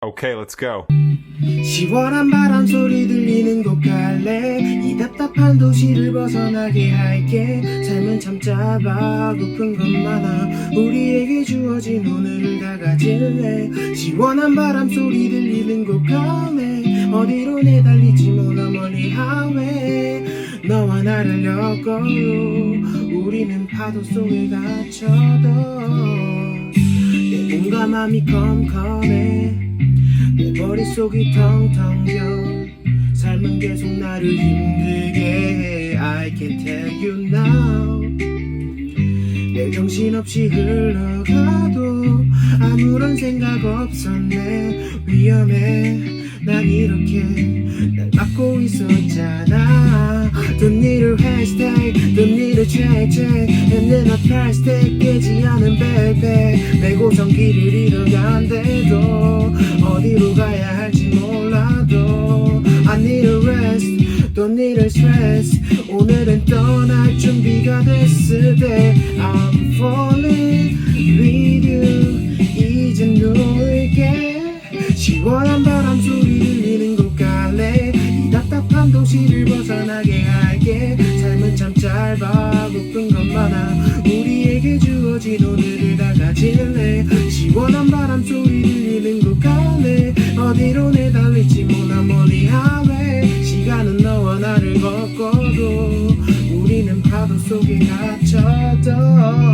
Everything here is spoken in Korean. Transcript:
Okay, let's go. 시원한 바람 소리 들리는 곳 갈래? 이 답답한 도시를 벗어나게 할게. 삶은 참 짧아 고픈 것 많아. 우리에게 주어진 오늘을 다 가질래? 시원한 바람 소리 들리는 곳 갈래? 어디로 내달릴지 몰라 멀리 하회 너와 나를 엮어요. 우리는 파도 속에 갇혀도. 내 몸과 맘이 컴컴해 속이 텅텅 비어 삶은 계속 나를 힘들게 해 I can tell you now 내 정신없이 흘러가도 아무런 생각 없었네 위험해 난 이렇게 날 막고 있었잖아 Don't need a hashtag Don't need a check check And then a price tag 깨지 않은 backpack 매고선 길을 잃어간대도 어디로 가야 할지 몰라도 I need a rest. Don't need a stress. 오늘은 떠날 준비가 됐을 때 I'm falling with you. 이젠 누울게. 시원한 바람 소리 들리는 곳 갈래? 이 답답한 도시를 벗어나게 할게. 삶은 참 짧아 고픈 낮춰도